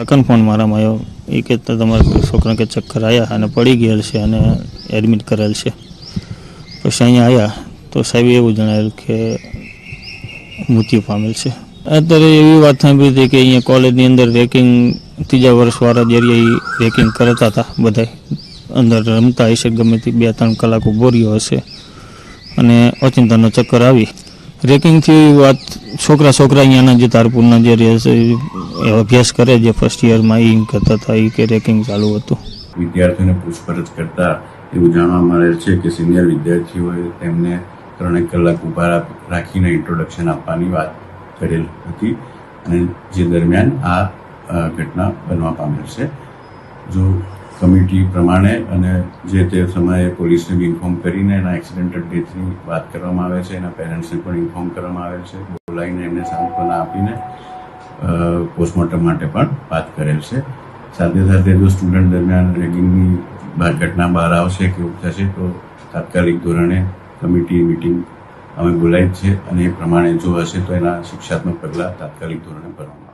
કાકાને ફોન મારામાં આવ્યો. એ કે તમારા છોકરા કે ચક્કર આવ્યા અને પડી ગયેલ છે અને એડમિટ કરેલ છે. પછી અહીંયા આવ્યા તો સાહેબે એવું જણાવેલ કે મૃત્યુ પામેલ છે. અત્યારે એવી વાત સાંભળી હતી કે અહીંયા કોલેજની અંદર રેકિંગ ત્રીજા વર્ષવાળા જરિયા રેકિંગ કરતા હતા બધા અંદર રમતા હશે, ગમે તે બે ત્રણ કલાક રહ્યો હશે. અને અચિંતાનો ચક્કર આવી. રેકિંગથી વાત છોકરા છોકરા અહીંયાના જે તારપુરના જે રહે છે એ અભ્યાસ કરે જે ફર્સ્ટ યરમાં એમ કહેતા હતા એ કે રેકિંગ ચાલુ હતું. વિદ્યાર્થીઓને પૂછપરછ કરતા એવું જાણવા મળે છે કે સિનિયર વિદ્યાર્થીઓએ તેમને ત્રણેક કલાક ઊભા રાખીને ઇન્ટ્રોડક્શન આપવાની વાત કરેલ હતી અને જે દરમિયાન આ ઘટના બનવા પામેલ છે. જો કમિટી પ્રમાણે અને જે તે સમયે પોલીસને બી ઇન્ફોર્મ કરીને એના એક્સિડેન્ટલ ડેથની વાત કરવામાં આવે છે, એના પેરેન્ટ્સને પણ ઇન્ફોર્મ કરવામાં આવે છે, બોલાવીને એમને સાંત્વના આપીને પોસ્ટમોર્ટમ માટે પણ વાત કરેલ છે. સાથે સાથે જો સ્ટુડન્ટ દરમિયાન રેગિંગની ઘટના બહાર આવશે કે એવું થશે, તો તાત્કાલિક ધોરણે કમિટી મિટિંગ અમે બોલાવી છે અને એ પ્રમાણે જો હશે તો એના શિક્ષાત્મક પગલાં તાત્કાલિક ધોરણે ભરવામાં